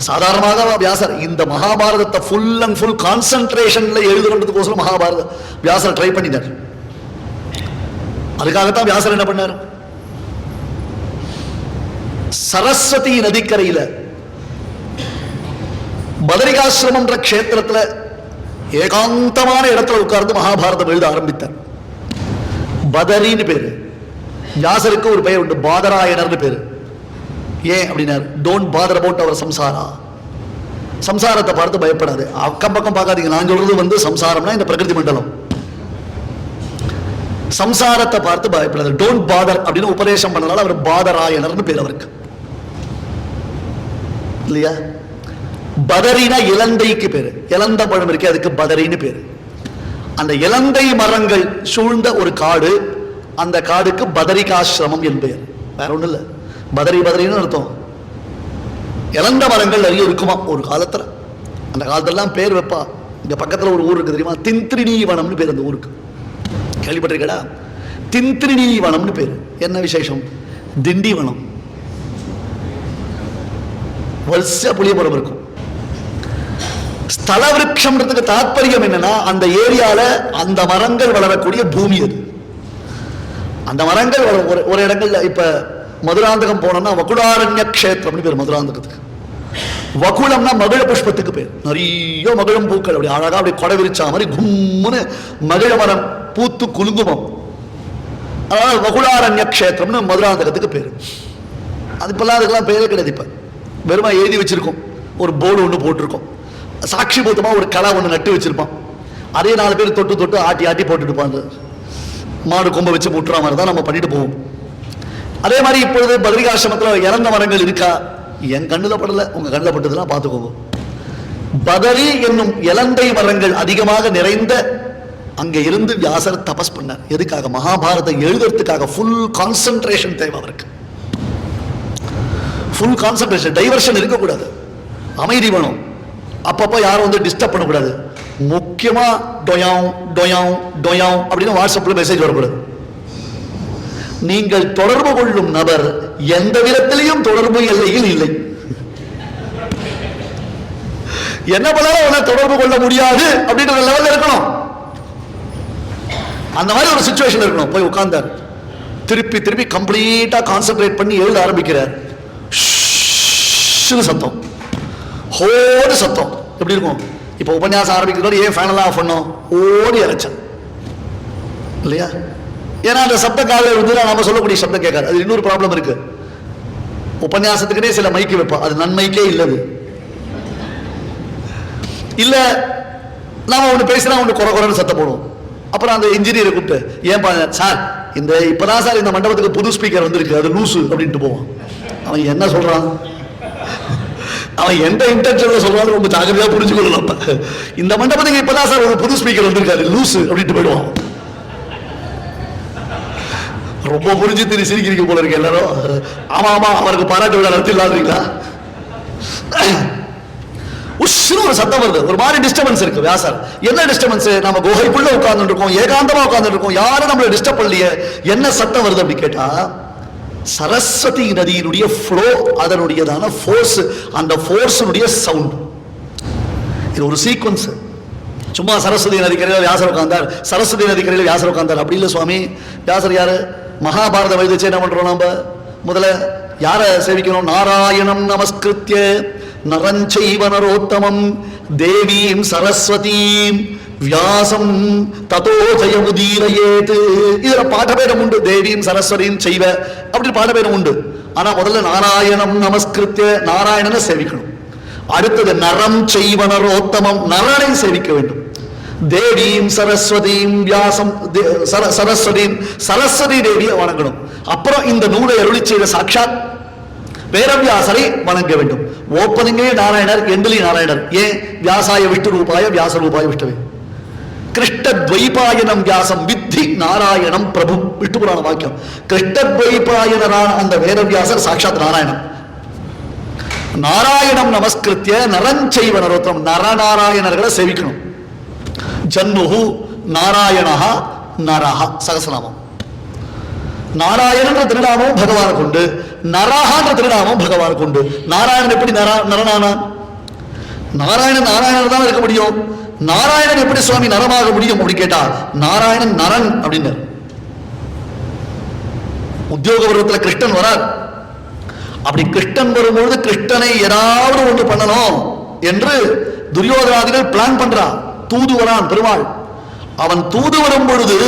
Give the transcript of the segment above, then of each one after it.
சாதாரணமாக வியாசர். இந்த மகாபாரதத்தை ஃபுல் அண்ட் ஃபுல் கான்சன்ட்ரேஷன்ல எழுதுறதுக்கோசரம் மகாபாரத வியாசர் ட்ரை பண்ணினார் அதுக்காகத்தான் வியாசர் என்ன பண்ணார்? சரஸ்வதி நதிக்கரையில பதரிகாசிரமம்ன்ற க்ஷேத்திரத்துல ஏகாந்தமான இடத்துல உட்கார்ந்து மகாபாரதம் எழுத ஆரம்பித்தார். பதரின்னு பேரு. வியாசருக்கு ஒரு பெயர் உண்டு. பாதராயணர்னு பேரு. ஏன் அப்படின்னாரு? டோன்ட் பாதர் அபவுட் அவர் சம்சாரா சம்சாரத்தை பார்த்து பயப்படாது. அக்கம் பக்கம் பார்க்காதீங்க. நான் சொல்றது வந்து சம்சாரம்னா இந்த பிரகிருதி மண்டலம். சம்சாரத்தை பார்த்து பயப்படாது. டோன்ட் பாதர் அப்படின்னு உபதேசம் பண்ணனால அவர் பாதராயணர்னு பேர் அவருக்கு. இல்லையா? பதரினா இலந்தைக்கு பேர். இலந்த பழம் இருக்கு அதுக்கு பதரின்னு பேர். அந்த இலந்தை மரங்கள் சூழ்ந்த ஒரு காடு அந்த காடுக்கு பதரிகாசிரமம் என் பெயர் வேற ஒன்றும் இல்லை. பதரி பதரின்னு அர்த்தம். இறந்த மரங்கள் நிறைய இருக்குமா? ஒரு காலத்துல. அந்த காலத்திலலாம் பேர் வைப்பா. இங்கே பக்கத்துல ஒரு ஊர் இருக்குது தெரியுமா? திந்திரிணி வனம்னு பேர் அந்த ஊருக்கு. கேள்விப்பட்டிருக்கடா? திந்திரிணி வனம்னு பேர். என்ன விசேஷம்? திண்டிவனம் வரிசையா புளிய மரம் இருக்கும். ஸ்தல விருட்சம்ன்றதுக்கு தாற்பயம் என்னன்னா அந்த ஏரியால அந்த மரங்கள் வளரக்கூடிய பூமி அது. அந்த மரங்கள் ஒரு ஒரு இடங்கள்ல இப்போ மதுராந்தகம் போனோம்னா வகுடாரண்ய க்ஷேத்திரம்னு பேர் மதுராந்தகத்துக்கு. வகுளம்னா மகிழ புஷ்பத்துக்கு பேர். நிறைய மகிழம் பூக்கள். அப்படி அழகா அப்படி கொடை விரிச்சா மாதிரி கும்முன்னு மகிழ மரம் பூத்து குலுங்குமம் அதாவது வகுளாரண்ய க்ஷேத்திரம்னு மதுராந்தகத்துக்கு பேர். அது இப்பெல்லாம் அதுக்கெல்லாம் பேரே கிடையாது இப்போ. வெறுமா எழுதி வச்சிருக்கோம். ஒரு போர்டு ஒன்று போட்டிருக்கோம். சாட்சி பூத்தமாக ஒரு களை ஒன்று நட்டு வச்சுருப்பான். அதே நாலு பேர் தொட்டு தொட்டு ஆட்டி ஆட்டி போட்டுட்டு இருப்பாங்க. மாடு கொம்பை வச்சு முட்டுற மாதிரி தான் நம்ம பண்ணிட்டு போவோம். அதே மாதிரி இப்பொழுது பத்ரிகாசிரமத்தில் இறந்த மரங்கள் இருக்கா? என் கண்ணில் படல. உங்க கண்ணில் பட்டதெல்லாம் பார்த்துக்கோங்க. பதரி என்னும் இலந்தை மரங்கள் அதிகமாக நிறைந்த அங்கே இருந்து வியாசர் தபஸ் பண்ணார். எதுக்காக? மகாபாரதம் எழுதுறதுக்காக. ஃபுல் கான்சென்ட்ரேஷன் தேவை அவருக்கு. ஃபுல் கான்சென்ட்ரேஷன் டைவர்ஷன் இருக்கக்கூடாது. அமைதி வேணும். அப்பப்போ யாரும் வந்து டிஸ்டர்ப் பண்ணக்கூடாது. முக்கியமாக டொயாம் டொயாம் டொயாம் அப்படின்னு வாட்ஸ்அப்பில் மெசேஜ் வரக்கூடாது. நீங்கள் தொடர்பு கொள்ளும் நபர் எந்த விதத்திலையும் தொடர்பு எல்லையில் இல்லை. என்ன பண்ணாலும் அவனை தொடர்பு கொள்ள முடியாது அப்படின்ற லெவலில் இருக்கணும். அந்த மாதிரி ஒரு சுச்சுவேஷன் இருக்கணும். போய் உட்கார்ந்தார். திருப்பி திருப்பி கம்ப்ளீட்டா கான்சென்ட்ரேட் பண்ணி எழுத ஆரம்பிக்கிறார். சத்தம். ஹோடு சத்தம். எப்படி இருக்கும்? இப்போ உபன்யாசம் ஆரம்பிக்கிறதோட ஏன் ஃபைனலாக ஆஃப் பண்ணோம்? ஓடி இறைச்சன் இல்லையா? ஏன்னா அந்த சப்த காலில் வந்து நம்ம சொல்லக்கூடிய சப்தம் கேட்காது. அது இன்னொரு ப்ராப்ளம் இருக்கு. உபன்யாசத்துக்குனே சில மைக்கு வைப்போம். அது நன்மைக்கே இல்லது. இல்ல நாம ஒன்று பேசினா ஒன்று குறை குறைன்னு சத்தம் போடுவோம். அப்புறம் அந்த இன்ஜினியரை கூப்பிட்டு ஏன் பா சார் இந்த இப்பதான் சார் இந்த மண்டபத்துக்கு புது ஸ்பீக்கர் வந்திருக்கு. அது லூசு அப்படின்ட்டு போவான். அவன் என்ன சொல்றான்? அவன் எந்த இன்டென்ஷன்ல சொல்றான்னு ரொம்ப ஜாகிரதையா புரிஞ்சு கொள்ளலாம் இந்த மண்டபத்துக்கு இப்பதான் சார் ஒரு புது ஸ்பீக்கர் வந்திருக்காரு லூசு அப்படின்ட்டு போயிடுவான். ரொம்ப புரிஞ்சு திரு சிரிக்கிறீங்க போல இருக்கு எல்லாரும். ஆமா ஆமா அவருக்கு பாராட்டு விழா நடத்திடலான்றீங்களா? உஷ்னு ஒரு சத்தம் வருது. ஒரு மாதிரி டிஸ்டர்பன்ஸ் இருக்கு வியாசர். என்ன டிஸ்டர்பன்ஸ் நம்ம குகைக்குள்ள உட்கார்ந்துட்டு இருக்கோம் ஏகாந்தமா உட்கார்ந்துட்டு இருக்கோம் யாரும் நம்மள டிஸ்டர்ப் பண்ணலையே. என்ன சத்தம் வருது அப்படி கேட்டா சரஸ்வதி நதியினுடைய ஃப்ளோ அதனுடையதான ஃபோர்ஸ் அந்த ஃபோர்ஸினுடைய சவுண்ட் இது ஒரு சீக்வன்ஸ் சும்மா சரஸ்வதி நதிக்கரையில் வியாசர் உட்கார்ந்தார். சரஸ்வதி நதிக்கரையில் வியாசர் உட்கார்ந்தார். அப்படி இல்லை சுவாமி. வியாசர் யாரு? மகாபாரத எழுதிச்சு என்ன பண்றோம் நம்ம முதல்ல யாரை சேவிக்கணும்? நாராயணம் நமஸ்கிருத்ய நரஞ்சைவ நரோத்தமம் தேவீம் சரஸ்வதீம் வியாசம் ததோ ஜெயமுதீரயேத். இதுல பாடபேதம் உண்டு. தேவியும் சரஸ்வதியும் செய்வ. அப்படி பாடபேதம் உண்டு. ஆனா முதல்ல நாராயணம் நமஸ்கிருத்ய நாராயணனை சேவிக்கணும். அடுத்தது நரம் செய்வனரோத்தமம் நரனை சேவிக்க வேண்டும். தேவியும் சரஸ்வதியும் வியாசம் தே- சர- சரஸ்வதியும் சரஸ்வதி தேவியை வணங்கணும் அப்புறம் இந்த நூலை அருளி செய்த சாட்சாத் வேரவியாசரை வணங்க வேண்டும். ஓப்பனிங்கே நாராயணர் எண்டிலி நாராயணர் ஏன் வியாசாய விஷ்ணு ரூபாய வியாச ரூபாய விஷ்ணுவே கிருஷ்ணத்வைபாயனம் வியாசம் வித்தி நாராயணம் பிரபு விஷ்ணு புராண வாக்கியம் கிருஷ்ணத்வைபாயனரான அந்த வேதவியாசர் சாட்சாத் நாராயணம் நாராயணம் நமஸ்கிருத்திய நரஞ்சைவ நரோத்தம் நரநாராயணர்களை சேவிக்கணும் ஜன்முகு நாராயணஹா நரஹா சகசநாமம். நாராயணன்ற திருநாமம் பகவான் கொண்டு நரஹான்ற திருநாமம் பகவான் கொண்டு நாராயணன் எப்படி நரா நரனானான் நாராயணன் நாராயணன் தான் இருக்க முடியும். நாராயணன் எப்படி சுவாமி நரமாக முடியும் அப்படி கேட்டா நாராயணன் நரன் அப்படின்னு உத்தியோக பருவத்தில் கிருஷ்ணன் வரார். அப்படி கிருஷ்ணன் வரும்பொழுது கிருஷ்ணனை ஏதாவது ஒன்று பண்ணணும் என்று துரியோதனாதிகள் பிளான் பண்றான் தூதுவரான் பெருமாள். அவன் தூது வரும் பொழுது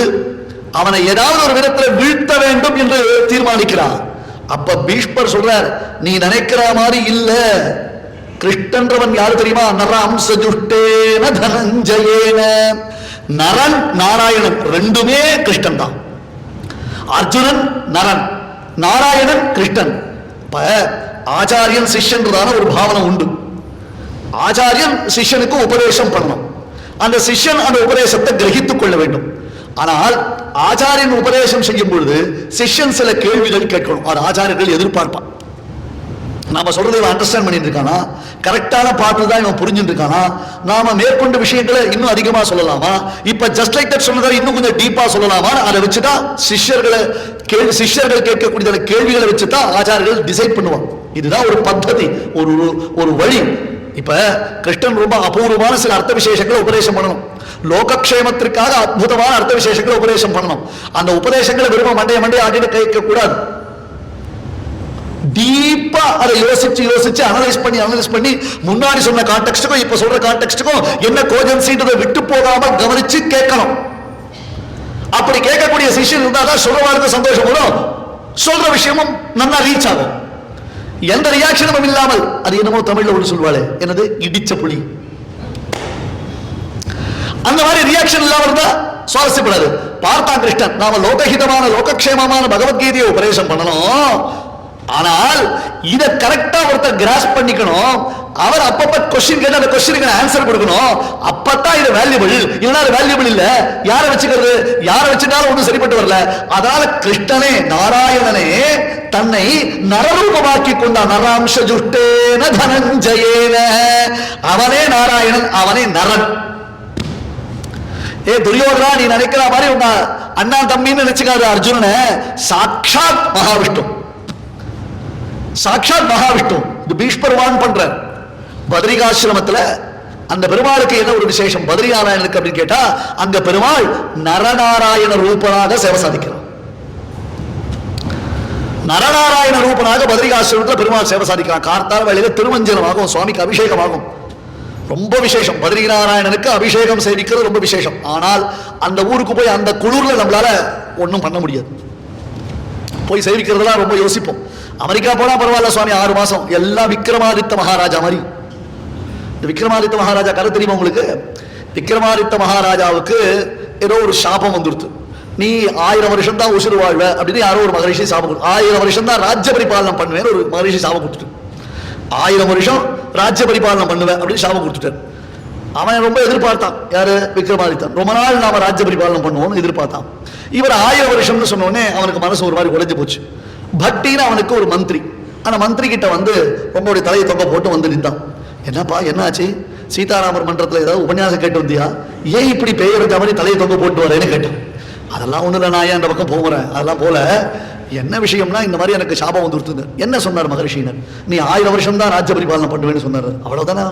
அவனை ஏதாவது ஒரு விதத்தில் வீழ்த்த வேண்டும் என்று தீர்மானிக்கிறான் அப்ப பீஷ்மர் சொல்றார் நீ நினைக்கிற மாதிரி இல்ல. கிருஷ்ணன்றவன் யாரு தெரியுமா? நராம்ச ஜுஷ்டேன தனஞ்சயேன. நரன் நாராயணன் ரெண்டுமே கிருஷ்ணன் தான். அர்ஜுனன் நரன் நாராயணன் கிருஷ்ணன். இப்ப ஆச்சாரியன் சிஷ்யன்றதான ஒரு பாவனை உண்டு. ஆச்சாரியன் சிஷ்யனுக்கு உபதேசம் பண்ணணும். அந்த சிஷ்யன் அந்த உபதேசத்தை கிரகித்துக் கொள்ள வேண்டும். ஆனால் ஆச்சாரியன் உபதேசம் செய்யும் பொழுது சிஷ்யன் சில கேள்விகள் கேட்கணும். அது ஆச்சாரியர்கள் எதிர்பார்ப்பான். நாம சொல்றதை இவன் அண்டர்ஸ்டாண்ட் பண்ணிட்டு இருக்கானா கரெக்டான பாட்டு தான் இவன் புரிஞ்சுட்டு இருக்கானா நாம மேற்கொண்ட விஷயங்களை இன்னும் அதிகமா சொல்லலாமா? இப்ப ஜஸ்ட் லைக் தட் சொன்னதை இன்னும் கொஞ்சம் டீப்பா சொல்லலாமா அதை வச்சுதான் சிஷ்யர்களை கேள்வி சிஷ்யர்கள் கேட்கக்கூடிய கேள்விகளை வச்சுதான் ஆச்சாரியர்கள் டிசைட் பண்ணுவாங்க. இதுதான் ஒரு பద్ధதி ஒரு- ஒரு வழி. இப்ப கிருஷ்ணன் ரொம்ப அபூர்வமான சில அர்த்த விசேஷங்களை உபதேசம் பண்ணணும். லோகக்ஷேமத்திற்காக அற்புதமான அர்த்த விசேஷங்களை உபதேசம் பண்ணணும். அந்த உபதேசங்களை விரும்ப மண்டைய மண்டைய ஆட்டிட்டு கேட்க கூடாது. டீப்பா அதை யோசிச்சு யோசிச்சு அனலைஸ் பண்ணி அனலைஸ் பண்ணி முன்னாடி சொன்ன கான்டெக்ட்டுக்கும் இப்ப சொல்ற கான்டெக்ட்டுக்கும் என்ன கோஜன்சின்றதை விட்டு போகாம கவனிச்சு கேட்கணும். அப்படி கேட்கக்கூடிய சிஷியன் இருந்தா தான் சொல்றவாருக்கு சந்தோஷம் வரும். சொல்ற விஷயமும் நல்லா ரீச் ஆகும். எந்த ரியாக்ஷனும் இல்லாமல் அது என்னமோ தமிழ்ல ஒன்று சொல்வாளே என்னது? இடிச்ச புலி. அந்த மாதிரி ரியாக்ஷன் இல்லாம இருந்தா சுவாரஸ்யப்படாது. பார்த்தா கிருஷ்ணன் நாம லோகஹிதமான லோகக்ஷேமமான பகவத்கீதையை உபதேசம் பண்ணணும். ஆனால் இத கரெக்டா ஒருத்தர் கிராஸ் பண்ணிக்கணும். அவர் அப்பப்ப கொஸ்டின் கேட்டு அந்த கொஸ்டினுக்கு ஆன்சர் கொடுக்கணும். அப்பதான் இது வேல்யூபிள் இல்லைன்னா அது வேல்யூபிள் இல்ல. யாரை வச்சுக்கிறது? யாரை வச்சுட்டாலும் ஒன்றும் சரிப்பட்டு வரல. அதனால கிருஷ்ணனே நாராயணனே தன்னை நரரூபமாக்கி கொண்டான். நராம்ச ஜுஷ்டேன தனஞ்சயேன. அவனே நாராயணன் அவனே நரன். ஏ துரியோதனா நீ நினைக்கிற மாதிரி உங்க அண்ணா தம்பின்னு நினைச்சுக்காரு அர்ஜுனனை. சாட்சாத் மகாவிஷ்ணு. சாட்சாத் மகாவிஷ்ணு இது பீஷ்பருவான் பண்ற பத்ரிகாசிரமத்துல அந்த பெருமாளுக்கு என்ன ஒரு விசேஷம்? பத்ரி நாராயணனுக்கு அப்படின்னு கேட்டா அந்த பெருமாள் நரநாராயண ரூபனாக சேவை சாதிக்கிறான் நரநாராயண ரூபனாக பத்ரிகாசிரமத்துல பெருமாள் சேவை சாதிக்கிறான் கார்த்தால வேளையில திருமஞ்சனமாகும் சுவாமிக்கு அபிஷேகமாகும். ரொம்ப விசேஷம். பத்ரிநாராயணனுக்கு அபிஷேகம் சேவிக்கிறது ரொம்ப விசேஷம். ஆனால் அந்த ஊருக்கு போய் அந்த குளிர்ல நம்மளால ஒன்றும் பண்ண முடியாது. போய் சேவிக்கிறதுலாம் ரொம்ப யோசிப்போம். அமெரிக்கா போனா பரவாயில்ல சுவாமி ஆறு மாசம். எல்லாம் விக்ரமாதித்த மகாராஜா மாதிரி. இந்த விக்ரமாதித்த மகாராஜா கதை தெரியுமா உங்களுக்கு? விக்ரமாதித்த மகாராஜாவுக்கு ஏதோ ஒரு சாபம் வந்துருத்து நீ ஆயிரம் வருஷம் தான் உசுறு வாழ்வ அப்படின்னு யாரோ ஒரு மகரிஷி சாபம் ஆயிரம் வருஷம் தான் ராஜ்ய பரிபாலனம் பண்ணுவேன்னு ஒரு மகரிஷி சாபம் கொடுத்துட்டு. ஆயிரம் வருஷம் ராஜ்ய பரிபாலனம் பண்ணுவேன் அப்படின்னு சாபம் கொடுத்துட்டார். அவன் ரொம்ப எதிர்பார்த்தான். யாரு? விக்ரமாதித்தன். ரொம்ப நாள் நாம ராஜ்ய பரிபாலனம் பண்ணுவோம்னு எதிர்பார்த்தான். இவர் ஆயிரம் வருஷம்னு சொன்ன உடனே அவனுக்கு மனசு ஒரு மாதிரி உடைஞ்சு போச்சு. பட்டின்னு அவனுக்கு ஒரு மந்திரி. அந்த மந்திரி கிட்ட வந்து உங்களுடைய தலையை தொங்க போட்டு வந்து நின்றான். என்னப்பா என்னாச்சு? சீதாராமர் மன்றத்தில் ஏதாவது உபன்யாசம் கேட்டு வந்தியா? ஏன் இப்படி பெயர் மாதிரி தலையை தொங்க போட்டு வரேன்னு கேட்டான். அதெல்லாம் ஒன்றும் இல்லை நான் ஏன் அந்த பக்கம் போகிறேன் அதெல்லாம் போல என்ன விஷயம்னா இந்த மாதிரி எனக்கு சாபம் வந்து கொடுத்துது. என்ன சொன்னார் மகரிஷினர் நீ ஆயிரம் வருஷம் தான் ராஜ்ய பரிபாலனம் பண்ணுவேன்னு சொன்னார். அவ்வளவுதானே?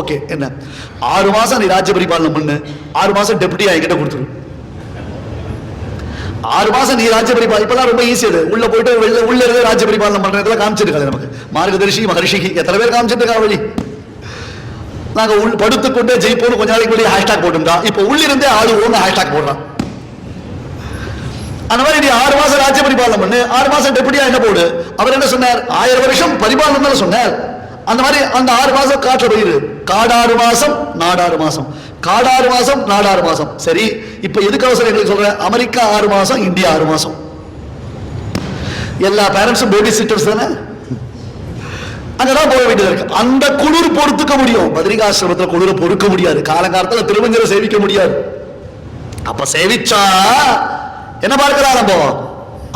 ஓகே என்ன? ஆறு மாதம் நீ ராஜ்ய பரிபாலனம் பண்ணு. ஆறு மாதம் டெப்டி என்கிட்ட கொடுத்துரு. ஆறு மாசம் நீ ராஜ்ய பரிபாலனம் இப்பெல்லாம் ரொம்ப ஈஸி அது. உள்ள போயிட்டு வெளில உள்ள இருந்து ராஜ்ய பரிபாலனம் பண்றதுல காமிச்சிருக்காது நமக்கு. மார்கதர்ஷி மகரிஷிக்கு எத்தனை பேர் காமிச்சிருக்கா வழி? நாங்க உள் படுத்துக்கொண்டே ஜெயிப்போம்னு கொஞ்ச நாளைக்கு முன்னாடி ஹேஷ்டாக் போட்டுருந்தா இப்போ உள்ளிருந்தே ஆளுவோம்னு ஹேஷ்டாக் போடுறான் அந்த மாதிரி நீ ஆறு மாசம் ராஜ்ய பரிபாலனம் பண்ணு. ஆறு மாசம் டெபுட்டியா என்ன போடு? அவர் என்ன சொன்னார்? ஆயிரம் வருஷம் பரிபாலனம் தானே சொன்னார். அந்த மாதிரி அந்த ஆறு மாசம் காட்டுல போயிரு காடாறு மாசம் நாடாறு மாசம். காடாறு மாசம் நாடாறு மாசம். சரி இப்ப எதுக்கு அவசரம் எங்களுக்கு சொல்றேன்? அமெரிக்கா ஆறு மாசம் இந்தியா ஆறு மாசம். எல்லா பேரண்ட்ஸும் பேபி சிட்டர்ஸ் தானே? அங்கதான் போக வேண்டியது இருக்கு. அந்த குளிர் பொறுத்துக்க முடியும். பத்ரிகாசிரமத்தில் குளிர பொறுக்க முடியாது. காலங்காலத்தில் திருமஞ்சரை சேவிக்க முடியாது. அப்ப சேவிச்சா என்ன பார்க்கலாம் நம்ம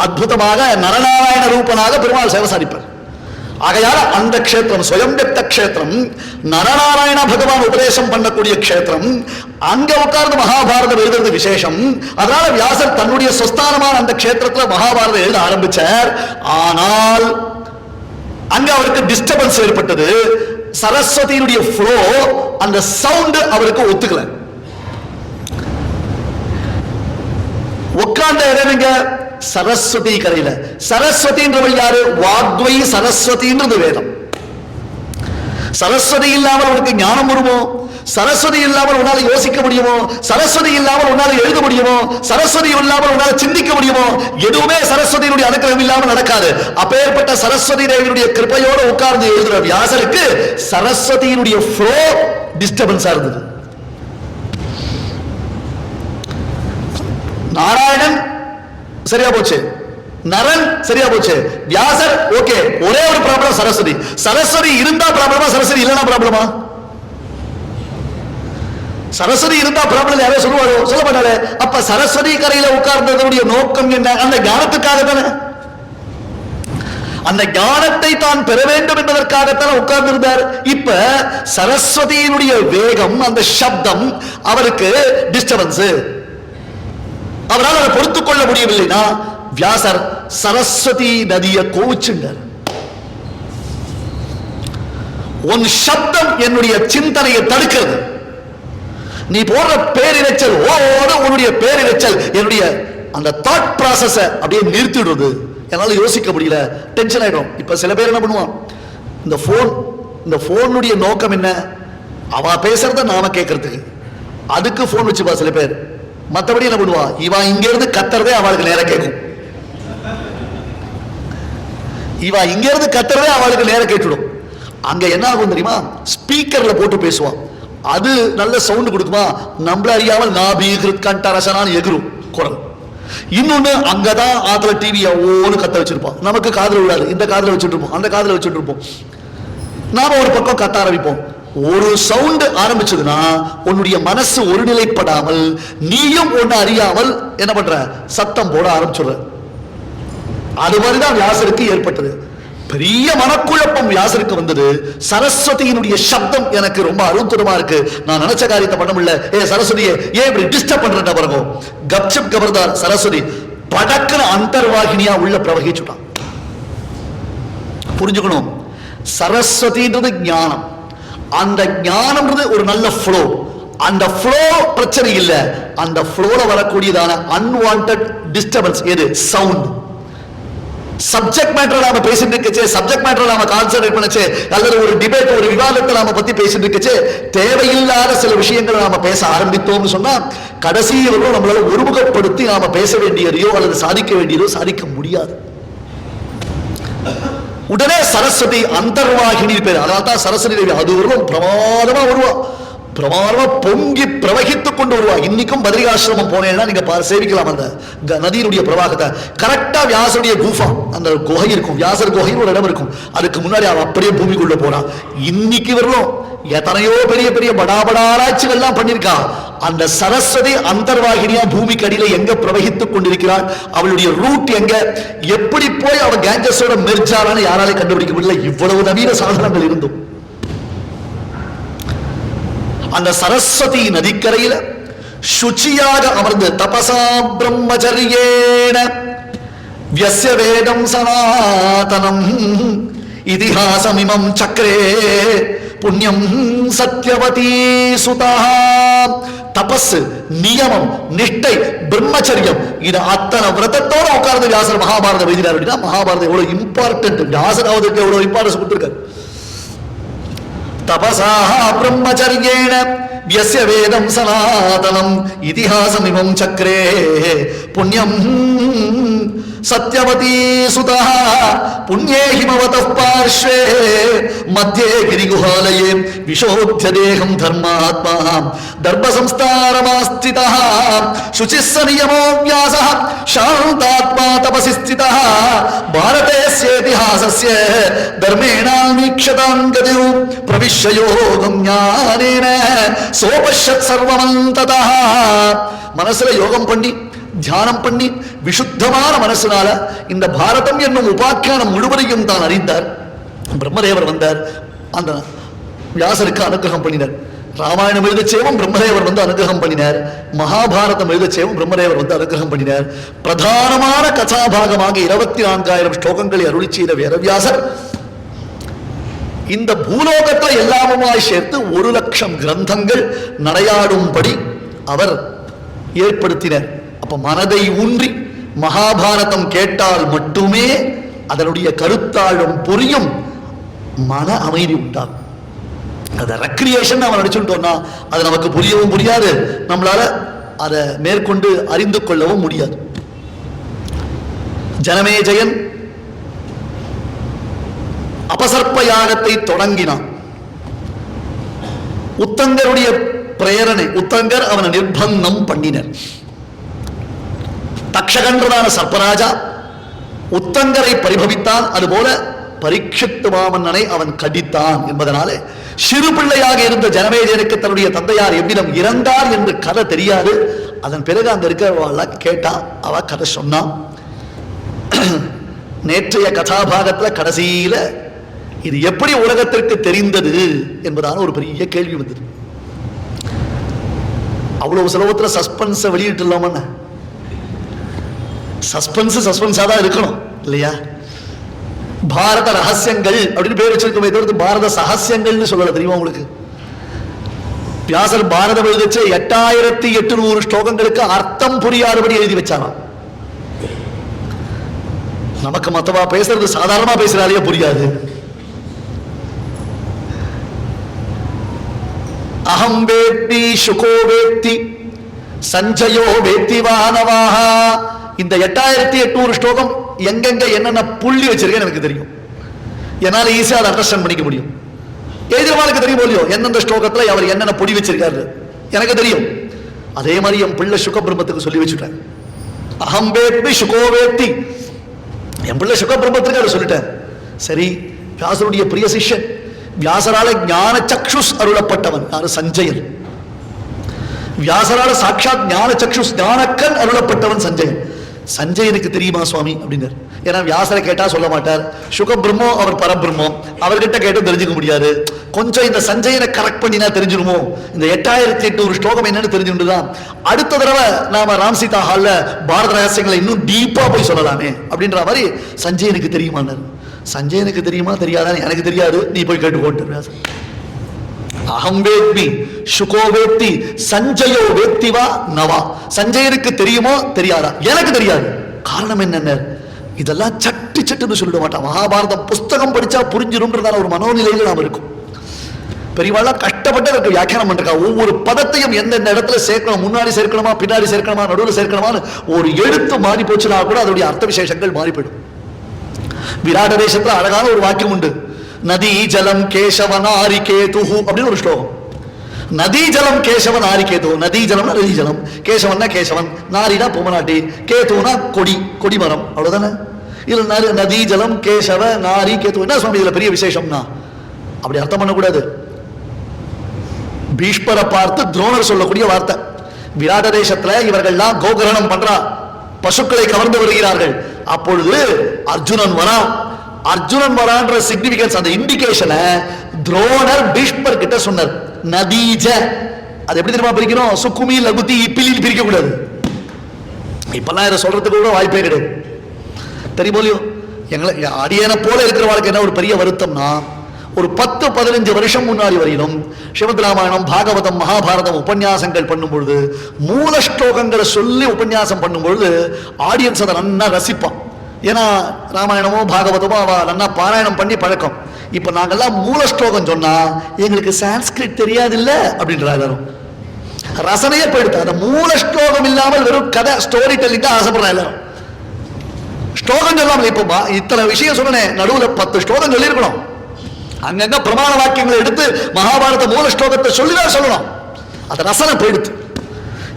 அற்புதமாக நரநாராயண ரூபனாக பெருமாள் சேவை சாதிப்பார். ஆகையால அந்த க்ஷேத்திரம் சுயம்பெத்த க்ஷேத்திரம் நரநாராயண பகவான் உபதேசம் பண்ணக்கூடிய க்ஷேத்திரம் அங்க உட்கார்ந்து மகாபாரதம் எழுதுறது விசேஷம். அதனால வியாசர் தன்னுடைய சொஸ்தானமான அந்த க்ஷேத்திரத்துல மகாபாரதம் எழுத ஆரம்பிச்சார். ஆனால் அங்க அவருக்கு டிஸ்டர்பன்ஸ் ஏற்பட்டது. சரஸ்வதியினுடைய ஃப்ளோ அந்த சவுண்ட் அவருக்கு ஒத்துக்கல. உட்கார்ந்த இடம் சரஸ்வதி கரையில. சரஸ்வதின்றவள் யாரு? வாக்வை சரஸ்வதின்றது வேதம். சரஸ்வதி இல்லாமல் உனக்கு ஞானம் வருமோ? சரஸ்வதி இல்லாமல் உன்னால யோசிக்க முடியுமோ? சரஸ்வதி இல்லாமல் உன்னால எழுத முடியுமோ? சரஸ்வதி இல்லாமல் உன்னால சிந்திக்க முடியுமோ? எதுவுமே சரஸ்வதியினுடைய அனுக்கிரகம் இல்லாமல் நடக்காது. அப்பேற்பட்ட சரஸ்வதி தேவியினுடைய கிருப்பையோடு உட்கார்ந்து எழுதுற வியாசருக்கு சரஸ்வதியினுடைய ஃப்ளோ டிஸ்டர்பன்ஸா இருந்தது. நாராயணன் சரியா போச்சு. நரன் சரியா போச்சு. வியாசர் ஓகே. ஒரே ஒரு ப்ராப்ளம் சரஸ்வதி. சரஸ்வதி இருந்தா ப்ராப்ளமா சரஸ்வதி இல்லைன்னா ப்ராப்ளமா சரஸ்வதி இருந்தா ப்ராப்ளம் யாரோ சொல்லுவாரோ? சொல்ல மாட்டாரு. அப்ப சரஸ்வதி கரையில உட்கார்ந்ததனுடைய நோக்கம் என்ன? அந்த ஞானத்துக்காக தானே அந்த ஞானத்தை தான் பெற வேண்டும் என்பதற்காகத்தான் உட்கார்ந்திருந்தார். இப்ப சரஸ்வதியினுடைய வேகம் அந்த சப்தம் அவருக்கு டிஸ்டர்பன்ஸ் அவரால் அதை பொறுத்து கொள்ள முடியவில்லைனா வியாசர் சரஸ்வதி நதியை கோவிச்சுண்டார் உன் சப்தம் என்னுடைய சிந்தனையை தடுக்கிறது. நீ போடுற பேரிரைச்சல் ஓட உன்னுடைய பேரிரைச்சல் என்னுடைய அந்த தாட் ப்ராசஸ அப்படியே நிறுத்திடுறது. என்னால யோசிக்க முடியல. டென்ஷன் ஆயிடும். இப்ப சில பேர் என்ன பண்ணுவான் இந்த போன் இந்த போனுடைய நோக்கம் என்ன? அவ பேசுறத நாம கேட்கறதுக்கு. அதுக்கு போன் வச்சுப்பா சில பேர். மற்றபடி என்ன பண்ணுவா? இவன் இங்கேருந்து கத்துறதே அவளுக்கு நேரம் கேட்கும். இவ இங்கேருந்து கத்துறதே அவளுக்கு நேரம் கேட்டுடும் அங்க என்ன ஆகும் தெரியுமா? ஸ்பீக்கர்ல போட்டு பேசுவான். அது நல்ல சவுண்ட் கொடுக்குமா? நம்மள அறியாமல் நாபி கண்ட ரசனான்னு எகிரும் குரல். இன்னொன்னு அங்கதான் ஆத்துல டிவி ஓன்னு கத்த வச்சிருப்பான். நமக்கு காதில் விடாது இந்த காதில் வச்சுட்டு இருப்போம். அந்த காதில் வச்சுட்டு இருப்போம். நாம ஒரு பக்கம் கத்த ஆரம்பிப்போம். ஒரு சவுண்டு ஆரம்பிச்சதுன்னா உன்னுடைய மனசு ஒருநிலைப்படாமல் நீயும் ஒண்ணு அறியாமல் என்ன பண்ற? சத்தம் போட ஆரம்பிச்சுடுற. அது மாதிரிதான் வியாசருக்கு ஏற்பட்டது. பெரிய மனக்குழப்பம் வியாசருக்கு வந்தது. சரஸ்வதியினுடைய சப்தம் எனக்கு ரொம்ப அருந்துரமா இருக்கு. நான் நினைச்ச காரியத்தை பண்ண முடியல. ஏ சரஸ்வதியே ஏன் இப்படி டிஸ்டர்ப் பண்றேன் பாருங்க. கப்சப் கபர்தார் சரஸ்வதி படக்குன அந்தர்வாகினியா உள்ள பிரவகிச்சுட்டான். புரிஞ்சுக்கணும். சரஸ்வதின்றது ஞானம். அந்த ஞானம்ன்றது ஒரு நல்ல ஃப்ளோ அந்த ஃப்ளோ பிரச்சனை இல்ல. அந்த ஃப்ளோல வரக்கூடியதான அன்வான்ட் டிஸ்டர்பன்ஸ் எது? சவுண்ட் சப்ஜெக்ட் மேட்டர் நாம பேசிட்டு இருக்கச்சே. சப்ஜெக்ட் மேட்டர் நாம கான்சென்ட்ரேட் பண்ணச்சே. அல்லது ஒரு டிபேட் ஒரு விவாதத்தை நாம பத்தி பேசிட்டு இருக்கச்சே. தேவையில்லாத சில விஷயங்களை நாம பேச ஆரம்பித்தோம்னு சொன்னா கடைசி வரைக்கும் நம்மளால ஒருமுகப்படுத்தி நாம பேச வேண்டியதையோ அல்லது சாதிக்க வேண்டியதோ சாதிக்க முடியாது. உடனே சரஸ்வதி அந்தர்வாகினி பேர். அதனால தான் சரஸ்வதி தேவி அது வருவோம் பிரமாதமா வருவா. பிரமாதமா பொங்கி பிரவகித்துக் கொண்டு வருவா. இன்னைக்கும் பதிரிகாசிரமம் போனேன்னா நீங்க சேவிக்கலாம் அந்த நதியினுடைய பிரவாகத்தை. கரெக்டா வியாசருடைய குஃபா அந்த குகை இருக்கும். வியாசர் குகைன்னு ஒரு இடம் இருக்கும். அதுக்கு முன்னாடி அவன் அப்படியே பூமிக்குள்ள போறான் இன்னைக்கு வரலும் எத்தனையோ பெரிய பெரிய படாபடா ஆராய்ச்சிகள்லாம் பண்ணிருக்கா அந்த சரஸ்வதி அந்தர்வாகினியா பூமிக்கு அடியில எங்க பிரவகித்துக் கொண்டிருக்கிறாள்? அவளுடைய ரூட் எங்க? எப்படி போய் அவ கேஞ்சஸோட மெர்ஜாலான்னு யாராலே கண்டுபிடிக்க முடியல? இவ்வளவு நவீன சாதனங்கள் இருந்தும். அந்த சரஸ்வதி நதிக்கரையில சுச்சியாக அமர்ந்து தபசா பிரம்மச்சரியேன வியசிய வேதம் சனாதனம் இதிகாசமிமம் சக்கரே புண்ணியம் சத்யவதி சுதா தபஸ் நியமம் நிஷ்டை பிரம்மச்சரியம் இது அத்தனை விரதத்தோட உட்கார்ந்து வியாசர் மகாபாரதம் எழுதினார் அப்படின்னா மகாபாரதம் எவ்வளவு இம்பார்ட்டன்ட் வியாசர் அவருக்கு எவ்வளவு இம்பார்ட்டன்ஸ் கொடுத்துருக்காரு தபசாக பிரம்மச்சரியேன வியசிய வேதம் சனாதனம் இதிகாசம் இமம் சக்கரே புண்ணியம் சத்யவதி சுதா புண்ணியே ஹிமவத பார்ஷ்வே மத்தியே கிரிகுஹாலயே விஷோத்திய தேகம் தர்மாத்மா தர்ப சம்ஸ்தாரமாஸ்திதா சுச்சிஸ் ச நியமோ வியாச சாந்தாத்மா தபசி ஸ்திதா பாரதேஸ்யேதிஹாசஸ்ய தர்மேணாமீக்ஷதாம் கதியு ஞானேன சோபஷத் சர்வமந்ததா. மனசுல யோகம் பண்ணி தியானம் பண்ணி விசுத்தமான மனசுனால இந்த பாரதம் என்னும் உபாக்கியானம் முழுவதையும் தான் அறிந்தார். பிரம்மதேவர் வந்தார். அந்த வியாசருக்கு அனுகிரகம் பண்ணினார். ராமாயணம் எழுதச்சேவும் பிரம்மதேவர் வந்து அனுகிரகம் பண்ணினார். மகாபாரதம் எழுதச்சேவும் பிரம்மதேவர் வந்து அனுகிரகம் பண்ணினார். பிரதானமான கதாபாகமாக இருபத்தி நான்காயிரம் ஸ்லோகங்களை அருளி செய்த வேதவியாசர் இந்த பூலோகத்தை எல்லாமுமாய் சேர்த்து ஒரு லட்சம் கிரந்தங்கள் நடையாடும்படி அவர் ஏற்படுத்தினர். அப்ப மனதை ஊன்றி மகாபாரதம் கேட்டால் மட்டுமே அதனுடைய கருத்தாழும் புரியும் மன அமைதி உண்டாகும். அதை ரெக்ரியேஷன் நம்ம நடிச்சுட்டோம்னா அது நமக்கு புரியவும் புரியாது. நம்மளால அதை மேற்கொண்டு அறிந்து கொள்ளவும் முடியாது. ஜனமே ஜெயன் அபசர்ப்ப யாகத்தை தொடங்கினான். உத்தங்கருடைய பிரேரணை உத்தங்கர் அவனை நிர்பந்தம் பண்ணினர். தக்ஷகன்றதான சர்ப்பராஜா உத்தங்கரை பரிபவித்தான் அதுபோல பரீட்சித்து மாமன்னனை அவன் கடித்தான் என்பதனாலே சிறு பிள்ளையாக இருந்த ஜனமேஜனுக்கு தன்னுடைய தந்தையார் எவ்விதம் இறந்தார் என்று கதை தெரியாது. அதன் பிறகு அங்க இருக்கிறவள கேட்டா அவ கதை சொன்னான். நேற்றைய கதாபாகத்துல கடைசியில இது எப்படி உலகத்திற்கு தெரிந்தது என்பதான ஒரு பெரிய கேள்வி வந்தது. அவ்வளவு சுலபத்துல சஸ்பென்ஸை வெளியிட்டுலாமண்ண சஸ்பென்ஸ் சஸ்பென்ஸா தான் இருக்கணும் இல்லையா? பாரத ரகசியங்கள் அப்படின்னு பேர் வச்சிருக்கோமே தவிர்த்து பாரத சகசியங்கள்னு சொல்லல தெரியுமா உங்களுக்கு? வியாசர் பாரதம் எழுதிச்ச எட்டாயிரத்தி எட்டுநூறு ஸ்லோகங்களுக்கு அர்த்தம் புரியாதபடி எழுதி வச்சாராம். நமக்கு மத்தவா பேசுறது சாதாரணமா பேசுறாலே புரியாது. அகம் வேத்தி சுகோ வேத்தி சஞ்சயோ வேத்தி வானவாக இந்த எட்டாயிரத்தி எட்நூறு ஸ்லோகம் எங்கெங்க என்னென்ன புள்ளி வச்சிருக்கேன்னு எனக்கு தெரியும். என்னால் ஈஸியாக அதை அண்டர்ஸ்டாண்ட் பண்ணிக்க முடியும். எழுதியவாளுக்கு தெரியும் இல்லையோ எந்தெந்த ஸ்லோகத்தில் அவர் என்னென்ன பொடி வச்சிருக்காரு? எனக்கு தெரியும். அதே மாதிரி என் பிள்ளை சுகபிரம்மத்துக்கு சொல்லி வச்சுட்டேன். அகம் வேத்தி சுகோ வேத்தி. என் பிள்ளை சுகபிரம்மத்துக்கு அவர் சொல்லிட்டேன். சரி வியாசருடைய பிரிய சிஷ்யன் வியாசரால ஞான சக்ஷுஸ் அருளப்பட்டவன். யாரு? சஞ்சயன். வியாசரால சாட்சாத் ஞான சக்ஷுஸ் ஞானக்கன் அருளப்பட்டவன் சஞ்சயன். சஞ்சயனுக்கு தெரியுமா சுவாமி? அப்படின்னாரு. ஏன்னா வியாசரை கேட்டா சொல்ல மாட்டார். சுக பிரம்மோ அவர் பரபிரம்மோ. அவர்கிட்ட கேட்டும் தெரிஞ்சுக்க முடியாது. கொஞ்சம் இந்த சஞ்சயனை கரெக்ட் பண்ணினா தெரிஞ்சிருமோ? இந்த எட்டாயிரத்தி எட்நூறு ஸ்லோகம் என்னன்னு தெரிஞ்சுட்டுதான் அடுத்த தடவை நாம ராம் சீதா ஹால்ல பாரத ரகசியங்களை இன்னும் டீப்பா போய் சொல்லலாமே அப்படின்ற மாதிரி சஞ்சயனுக்கு தெரியுமான்னாரு. சஞ்சயனுக்கு தெரியுமா? தெரியாதான்னு எனக்கு தெரியாது. நீ போய் கேட்டுக்கோட்டு அகம் வேத்மி சுகோ வேத்தி சஞ்சயோ வேத்திவா நவா சஞ்சயனுக்கு தெரியுமோ? தெரியாதா? எனக்கு தெரியாது. காரணம் என்னென்ன? இதெல்லாம் சட்டு சட்டுன்னு சொல்லிட மாட்டான். மகாபாரதம் புஸ்தகம் படிச்சா புரிஞ்சிரும்ன்றதான ஒரு மனோநிலையில நாம் இருக்கும். பெரியவாளா கஷ்டப்பட்டு அதுக்கு வியாக்கியானம் பண்றா ஒவ்வொரு பதத்தையும் எந்தெந்த இடத்துல சேர்க்கணும்? முன்னாடி சேர்க்கணுமா? பின்னாடி சேர்க்கணுமா? நடுவில் சேர்க்கணுமான்னு ஒரு எழுத்து மாறி போச்சுனா கூட அதோடைய அர்த்த விசேஷங்கள் மாறி போயிடும். விராட தேசத்துல அழகான ஒரு வாக்கியம் உண்டு. நதி ஜலம் கேசவ நாரிகேது அப்படின்னு ஒரு ஸ்லோகம். நதி ஜலம் கேசவன் நாரிகேது நதி ஜலம்னா நதி ஜலம். கேசவன்னா கேசவன். நாரினா பொம்மநாட்டி கேதுனா கொடி கொடி மரம் அவ்வளவுதானே? இதுல நதி ஜலம் கேசவ நாரி கேது என்ன சுவாமி இதுல பெரிய விசேஷம்னா? அப்படி அர்த்தம் பண்ணக்கூடாது. பீஷ்பரை பார்த்து துரோணர் சொல்லக்கூடிய வார்த்தை. விராட தேசத்துல இவர்கள்லாம் கோகரணம் பண்றா. பசுக்களை கவர்ந்து வருகிறார்கள். அப்பொழுது அர்ஜுனன் வரான். அர்ஜுனன் வரான்ற சிக்னிபிகன்ஸ் அந்த இண்டிகேஷனை துரோணர் பீஷ்மர் கிட்ட சொன்னார். நதீஜ. அது எப்படி தெரியுமா பிரிக்கணும் சுக்குமி லகுதி இப்பிலின்னு பிரிக்க கூடாது இப்பெல்லாம் இதை சொல்றதுக்கு கூட வாய்ப்பே கிடையாது. தெரியுமோ இல்லையோ? எங்களை அடியனை போல இருக்கிற வாழ்க்கை என்ன ஒரு பெரிய வருத்தம்னா ஒரு பத்து பதினஞ்சு வருஷம் முன்னாடி வரையிலும் ஸ்ரீமத் ராமாயணம் பாகவதம் மகாபாரதம் உபன்யாசங்கள் பண்ணும்பொழுது மூல ஸ்லோகங்களை சொல்லி உபன்யாசம் பண்ணும்பொழுது ஆடியன்ஸ் அதை நல்லா ரசிப்பான் ஏன்னா ராமாயணமோ பாகவதமோ அவள் நல்லா பாராயணம் பண்ணி பழக்கம். இப்போ நாங்கள்லாம் மூல ஸ்லோகம் சொன்னால் எங்களுக்கு சான்ஸ்கிரிட் தெரியாதில்ல அப்படின்றா எல்லாரும். ரசனையே போயிடுது. அந்த மூல ஸ்லோகம் இல்லாமல் வெறும் கதை ஸ்டோரி டெல்லிங் தான் ஆசைப்படுறா எல்லாரும். ஸ்லோகம் சொல்லாமல் இப்போ இத்தனை விஷயம் சொன்னேன் நடுவில் பத்து ஸ்லோகம் சொல்லியிருக்கணும். அங்கங்க பிரமாண வாக்கியங்களை எடுத்து மகாபாரத மூல ஸ்லோகத்தை சொல்லிதான் சொல்லணும். அது ரசனை போயிடுது.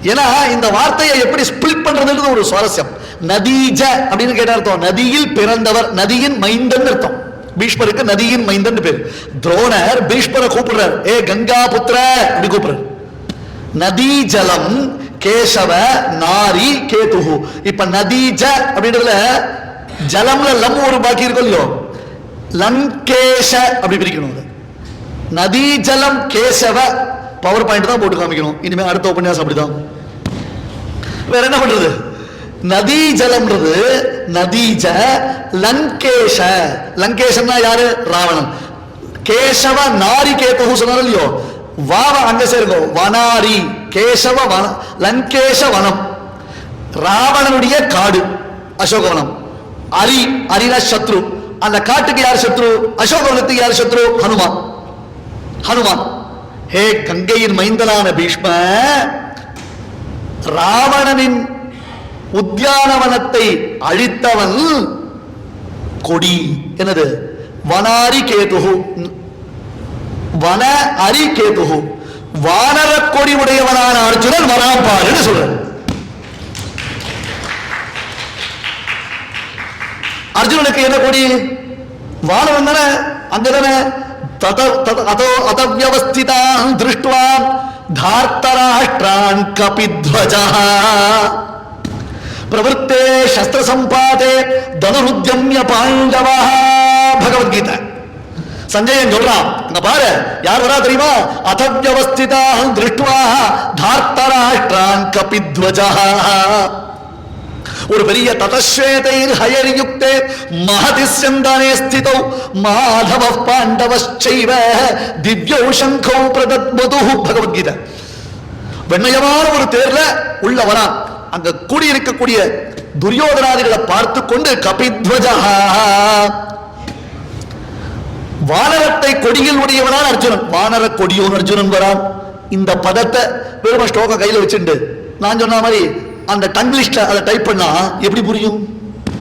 ஏன்னா இந்த வார்த்தையை எப்படி ஸ்பிளிட் பண்றதுன்றது ஒரு சுவாரஸ்யம். நதீஜ அப்படின்னு கேட்ட அர்த்தம். நதியில் பிறந்தவர் நதியின் மைந்தன் அர்த்தம். பீஷ்மருக்கு நதியின் மைந்தன் பேர். துரோணர் பீஷ்மரை கூப்பிடுறார். ஏ கங்கா புத்திர அப்படி கூப்பிடுறார். நதி ஜலம் கேசவ நாரி கேதுகு. இப்ப நதீஜ அப்படின்றதுல ஜலம்ல லம் ஒரு பாக்கி இருக்கும் இல்லையோ? லங்கேஷ அப்படி பிரிக்கணும் அது. நதி ஜலம் கேசவ பவர் பாயிண்ட் தான் போட்டு காமிக்கணும். இனிமேல் அடுத்த உபன்யாசம் அப்படிதான். வேற என்ன பண்றது? நதி ஜலம்ன்றது நதீஜ லங்கேஷ. லங்கேஷன்னா யாரு? ராவணன். கேசவ நாரி கேட்டு சொன்னார் இல்லையோ? வாவ அங்க சேருங்க. வனாரி கேசவ வன லங்கேஷ வனம். ராவணனுடைய காடு அசோகவனம். அரி அரினா சத்ரு. அந்த காட்டுக்கு யார் சத்ரு? அசோகவனத்துக்கு யார் சத்ரு? ஹனுமான். ஹனுமான். ஹே கங்கையின் மைந்தனான பீஷ்ம ராவணனின் உத்தியானவனத்தை அழித்தவன் கொடி. என்னது? வனாரி கேதுகு வன அரி கேதுகு வானர கொடி உடையவனான அர்ஜுனன் வராம்பாருன்னு சொல்றார். அர்ஜுனனுக்கு என்ன கொடி வானவன் தானே அங்க தானே தத தத அதோ அதவியவஸ்திதான் திருஷ்டுவான் தார்த்தராஷ்டிரான் கபித்வஜா பிரவருத்தே சஸ்திர சம்பாதே தனுருத்யம்ய பாண்டவா பகவத்கீதை சஞ்சயன் சொல்றான் அங்க பாரு யார் வரா தெரியுமா அதவியவஸ்திதா திருஷ்டுவா தார்த்தராஷ்டிரான் கபித்வஜா ஒரு பெரிய ததஸ்வேதைர் ஹயரியுக்தே மகதிசந்தானே ஸ்திதௌ மாதவ பாண்டவச்சைவ திவ்யௌ சங்கௌ பிரதத்மது பகவத்கீதை வெண்மயமான ஒரு தேர்ல உள்ள வரான் அங்க கூடி இருக்கக்கூடிய துரியோதனாதிகளை பார்த்து கொண்டு கபித்வஜா வானரத்தை கொடியில் உடையவனான் அர்ஜுனன் வானர கொடியோன் அர்ஜுனன் வரான் இந்த பதத்தை வெறும் ஸ்டோக கையில வச்சுட்டு நான் சொன்ன மாதிரி அந்த டங் அதை டைப் பண்ணா எப்படி புரியும்?